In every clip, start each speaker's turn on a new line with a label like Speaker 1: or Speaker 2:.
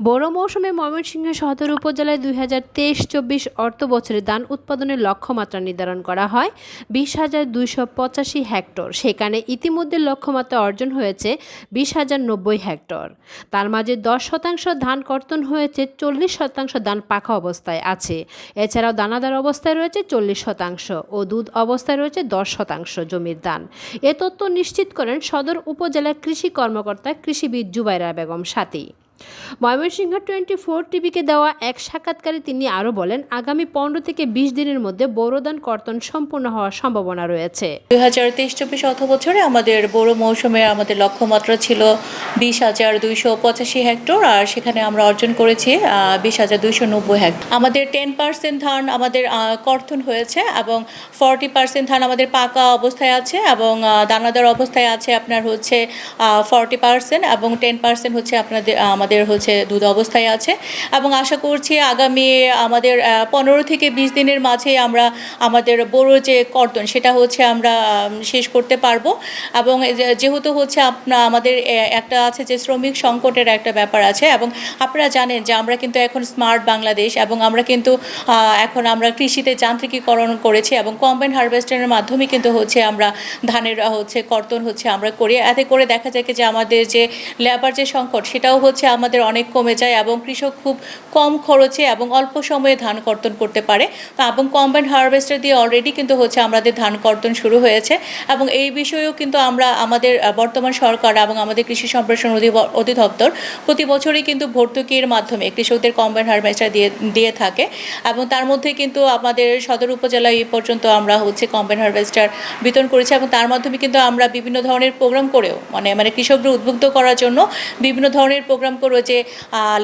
Speaker 1: বড় মৌসুমে ময়মনসিংহ সদর উপজেলায় দুই হাজার তেইশ চব্বিশ অর্থ বছরে ধান উৎপাদনের লক্ষ্যমাত্রা নির্ধারণ করা হয়, বিশ হাজার দুইশো পঁচাশি হেক্টর। সেখানে ইতিমধ্যে লক্ষ্যমাত্রা অর্জন হয়েছে বিশ হাজার নব্বই হেক্টর। তার মাঝে দশ শতাংশ ধান কর্তন হয়েছে, চল্লিশ শতাংশ ধান পাকা অবস্থায় আছে। এছাড়াও দানাদার অবস্থায় রয়েছে চল্লিশ শতাংশ ও দুধ অবস্থায় রয়েছে দশ শতাংশ জমির ধান। এ তথ্য নিশ্চিত করেন সদর উপজেলার কৃষি কর্মকর্তা কৃষিবিদ জুবাইরা বেগম সাথী ময়মনসিংহ টোয়েন্টি ফোর টিভিকে দেওয়া এক সাক্ষাৎকারে তিনি আরও বলেন, আগামী পনেরো থেকে বিশ দিনের মধ্যে বোরোদান কর্তন সম্পূর্ণ হওয়ার সম্ভাবনা রয়েছে।
Speaker 2: দুই হাজার তেইশ চব্বিশ অর্থ বছরে আমাদের বড় মৌসুমে আমাদের লক্ষ্যমাত্রা ছিল বিশ হাজার দুইশো পঁচাশি হেক্টর, আর সেখানে আমরা অর্জন করেছি বিশ হাজার দুইশো নব্বই হেক্টর। আমাদের টেন পার্সেন্ট ধান আমাদের কর্তন হয়েছে এবং ফর্টি পার্সেন্ট ধান আমাদের পাকা অবস্থায় আছে এবং দানাদার অবস্থায় আছে আপনার হচ্ছে ফর্টি পার্সেন্ট এবং টেন পার্সেন্ট হচ্ছে আপনাদের আমাদের হচ্ছে দুধ অবস্থায় আছে এবং আশা করছি আগামী, আমাদের পনেরো থেকে বিশ দিনের মাঝে আমরা আমাদের বড় যে কর্তন সেটা হচ্ছে আমরা শেষ করতে পারব। এবং যেহেতু হচ্ছে আপনার আমাদের একটা আছে যে শ্রমিক সংকটের একটা ব্যাপার আছে এবং আপনারা জানেন যে আমরা কিন্তু এখন স্মার্ট বাংলাদেশ এবং আমরা কিন্তু এখন আমরা কৃষিতে যান্ত্রিকীকরণ করেছি এবং কম্বাইন হারভেস্টারের মাধ্যমে কিন্তু হচ্ছে আমরা ধানের, হচ্ছে কর্তন হচ্ছে আমরা করি। এতে করে দেখা যায় যে আমাদের যে লেবার যে সংকট সেটাও হচ্ছে আমাদের অনেক কমে যায় এবং কৃষক খুব কম খরচে এবং অল্প সময়ে ধান কর্তন করতে পারে। এবং কম্বাইন হারভেস্টার দিয়ে অলরেডি কিন্তু হচ্ছে আমাদের ধান কর্তন শুরু হয়েছে এবং এই বিষয়েও কিন্তু আমরা আমাদের বর্তমান সরকার এবং আমাদের কৃষি সম্প্রসারণ অধিদপ্তর প্রতি বছরই কিন্তু ভর্তুকির মাধ্যমে কৃষকদের কম্বাইন হারভেস্টার দিয়ে দিয়ে থাকে এবং তার মধ্যে কিন্তু আমাদের সদর উপজেলায় এই পর্যন্ত আমরা হচ্ছে কম্বাইন হারভেস্টার বিতরণ করেছি এবং তার মাধ্যমে কিন্তু আমরা বিভিন্ন ধরনের প্রোগ্রাম করেও মানে মানে কৃষকদের উদ্বুদ্ধ করার জন্য বিভিন্ন ধরনের প্রোগ্রাম করে যে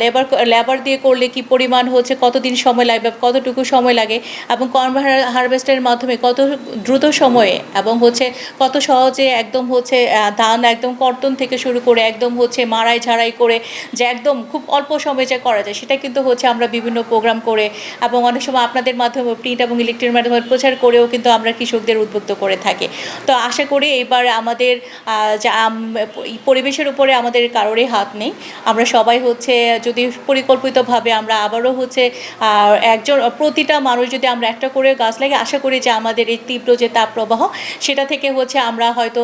Speaker 2: লেবার লেবার দিয়ে করলে কি পরিমাণ হচ্ছে, কতদিন সময় লাগবে, কতটুকু সময় লাগে, এবং কম্বাইন হারভেস্টারের মাধ্যমে কত দ্রুত সময়ে, এবং হচ্ছে কত সহজে একদম হচ্ছে ধান একদম কর্তন থেকে শুরু করে একদম হচ্ছে মারাই ঝাড়াই করে যে একদম খুব অল্প সময়ে যে করা যায়, সেটা কিন্তু হচ্ছে আমরা বিভিন্ন প্রোগ্রাম করে, এবং অনেক সময় আপনাদের মাধ্যমে প্রিন্ট এবং ইলেকট্রিক মাধ্যমে প্রচার করেও কিন্তু আমরা কৃষকদের উদ্বুদ্ধ করে থাকি। তো আশা করি এবার আমাদের পরিবেশের উপরে আমাদের কারোরই হাত নেই, আমরা সবাই হচ্ছে, যদি পরিকল্পিতভাবে আমরা আবারও হচ্ছে একজন, প্রতিটা মানুষ যদি আমরা একটা করে গাছ লাগে আশা করি যে আমাদের এই তীব্র যে তাপপ্রবাহ, সেটা থেকে হচ্ছে আমরা হয়তো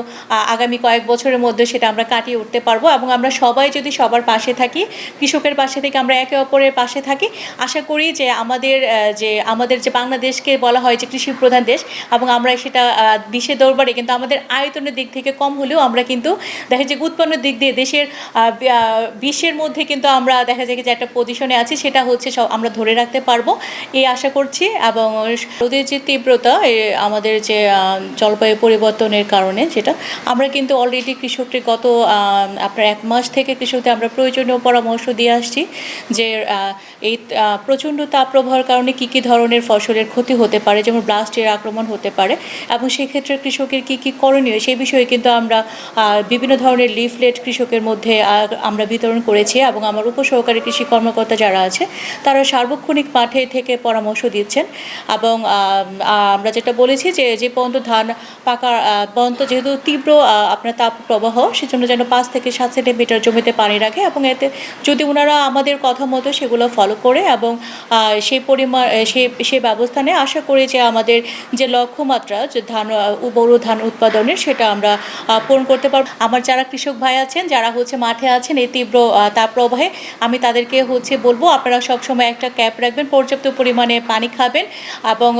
Speaker 2: আগামী কয়েক বছরের মধ্যে সেটা আমরা কাটিয়ে উঠতে পারব এবং আমরা সবাই যদি সবার পাশে থাকি, কৃষকের পাশে থেকে আমরা একে অপরের পাশে থাকি, আশা করি যে আমাদের যে আমাদের যে বাংলাদেশকে বলা হয় যে কৃষি প্রধান দেশ এবং আমরা সেটা বিশ্বের দরবারে কিন্তু আমাদের আয়তনের দিক থেকে কম হলেও আমরা কিন্তু দেখা যায় উৎপন্নের দিক দিয়ে দেশের বিশ্বের মধ্যে কিন্তু আমরা দেখা যায় যে একটা পজিশনে আছি, সেটা হচ্ছে সব আমরা ধরে রাখতে পারব। এই আশা করছি এবং রোদের যে তীব্রতা আমাদের যে জলবায়ু পরিবর্তনের কারণে যেটা, আমরা কিন্তু অলরেডি কৃষকদের গত আপনার এক মাস থেকে কৃষকদের আমরা প্রয়োজনীয় পরামর্শ দিয়ে আসছি যে এই প্রচণ্ড তাপপ্রবাহের কারণে কী কী ধরনের ফসলের ক্ষতি হতে পারে, যেমন ব্লাস্টের আক্রমণ হতে পারে, এবং সেক্ষেত্রে কৃষকের কী কী করণীয়, সেই বিষয়ে কিন্তু আমরা বিভিন্ন ধরনের লিফলেট কৃষকের মধ্যে আমরা বিতরণ করেছি এবং আমার উপসহকারী কৃষি কর্মকর্তা যারা আছে, তারা সার্বক্ষণিক মাঠে থেকে পরামর্শ দিচ্ছেন এবং আমরা যেটা বলেছি যে যে পর্যন্ত ধান পাকা পর্যন্ত যেহেতু তীব্র আপনার তাপ প্রবাহ সেজন্য যেন পাঁচ থেকে সাত সেন্টিমিটার জমিতে পানি রাখে এবং এতে যদি ওনারা আমাদের কথা মতো সেগুলো ফলো করে এবং সেই পরিমাণ সেই সেই ব্যবস্থা নেয় আশা করি যে আমাদের যে লক্ষ্যমাত্রা যে ধান বড় ধান উৎপাদনের সেটা আমরা পূরণ করতে পারব। আমার যারা কৃষক ভাই আছেন যারা হচ্ছে মাঠে আছেন এই তীব্র আহ, তাপপ্রবাহে আমি তাদেরকে হচ্ছে বলব আপনারা সবসময় একটা ক্যাপ রাখবেন পর্যাপ্ত পরিমাণে পানি খাবেন এবং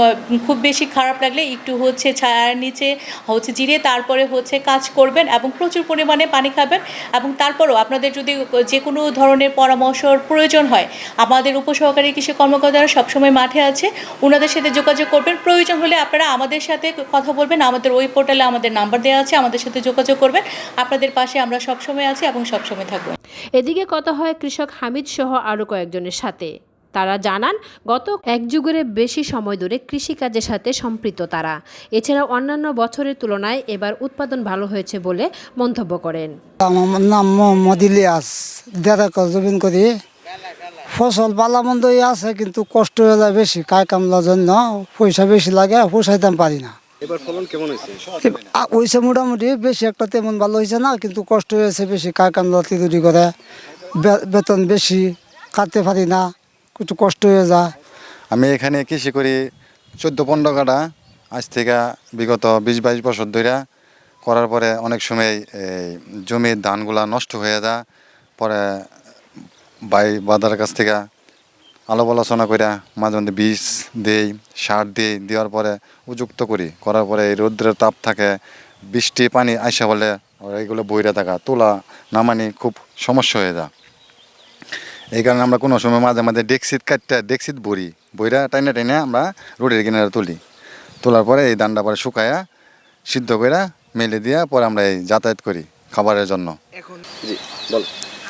Speaker 2: খুব বেশি খারাপ লাগলে একটু হচ্ছে ছায়ার নিচে হচ্ছে জিরে তারপরে হচ্ছে কাজ করবেন এবং প্রচুর পরিমাণে পানি খাবেন এবং তারপরেও আপনাদের যদি যে কোনো ধরনের পরামর্শর প্রয়োজন হয় আমাদের উপসহকারী কৃষি কর্মকর্তারা সবসময় মাঠে আছে। ওনাদের সাথে যোগাযোগ করবেন। প্রয়োজন হলে আপনারা আমাদের সাথে কথা বলবেন। আমাদের ওই পোর্টালে আমাদের নাম্বার দেওয়া আছে। আমাদের সাথে যোগাযোগ করবেন। আপনাদের পাশে আমরা সবসময় আছি এবং সবসময় থাকব।
Speaker 1: এদিকে কথা হয় কৃষক হামিদ সহ আরও কয়েকজনের সাথে। তারা জানান গত এক যুগের বেশি সময় ধরে কৃষিকাজের সাথে সম্পৃক্ত তারা। এছাড়া অন্যান্য বছরের তুলনায় এবার উৎপাদন ভালো হয়েছে বলে মন্তব্য করেন।
Speaker 3: আমার নাম মোহাম্মদ ইলিয়াস। দেড় একর জমিন করি। ফসল ভালো মন্দই আছে কিন্তু কষ্ট হয়ে যায় বেশি কায় কামলার জন্য পয়সা বেশি লাগে পোষাইতাম পারি না।
Speaker 4: এবার ফলন কেমন হয়েছে?
Speaker 3: হয়েছে মোটামুটি বেশি একটা তেমন ভালো হয়েছে না কিন্তু কষ্ট হয়েছে বেশি কায় কামলা তিদুরি করে বেতন বেশি কাটতে পারি না একটু কষ্ট হয়ে যায়।
Speaker 4: আমি এখানে কৃষি করি চোদ্দ পনেরো কাটা আজ থেকে বিগত বিশ বাইশ বছর ধরে করার পরে অনেক সময় এই জমির ধানগুলা নষ্ট হয়ে যায় পরে বাই বাজারের কাছ থেকে আলো আলোচনা করে মাঝে মধ্যে বীজ দিই সার দিই দেওয়ার পরে উপযুক্ত করি। করার পরে এই রৌদ্রের তাপ থাকে বৃষ্টি পানি আইসা বলে এইগুলো বইরা থাকা তোলা নামানি খুব সমস্যা হয়ে যায়। এই কারণে আমরা কোনো সময় মাঝে মাঝে ডেক্সিট কাটতে ডেক্সিট বড়ি বইরা টাইনে টাইনে আমরা রোডের কিনারে তুলি। তোলার পরে এই ধানটা পরে শুকায়া সিদ্ধ করে মেলে দিয়া পরে আমরা এই যাতায়াত করি খাবারের জন্য।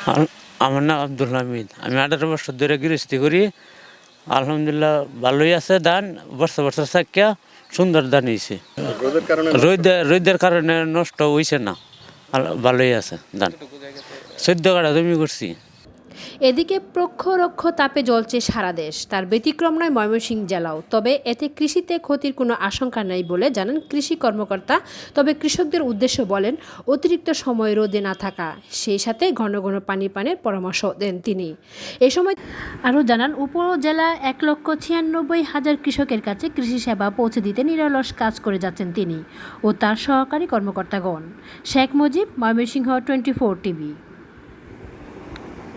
Speaker 5: আল- আমার নাম আব্দুল হামিদ। আমি আঠারো বছর ধরে গৃহস্থি করি। আলহামদুলিল্লাহ ভালোই আছে ধান। বর্ষা বছর সাক্ষা সুন্দর ধান হয়েছে রোদ রোদের কারণে নষ্ট হয়েছে না। ভালোই আছে ধান। চোদ্দ কাটা জমি করছি।
Speaker 1: এদিকে প্রখরক্ষ তাপে জ্বলছে সারা দেশ। তার ব্যতিক্রম নয় ময়মনসিংহ জেলাও। তবে এতে কৃষিতে ক্ষতির কোনো আশঙ্কা নেই বলে জানান কৃষি কর্মকর্তা। তবে কৃষকদের উদ্দেশ্য বলেন, অতিরিক্ত সময় রোদে না থাকা। সেই সাথে ঘন ঘন পানি পানের পরামর্শ দেন তিনি। এ সময় আরও জানান, উপজেলা এক লক্ষ ছিয়ানব্বই হাজার কৃষকের কাছে কৃষি সেবা পৌঁছে দিতে নিরলস কাজ করে যাচ্ছেন তিনি ও তার সহকারী কর্মকর্তাগণ। Sheikh Mujib, Mymensingh twenty four TV.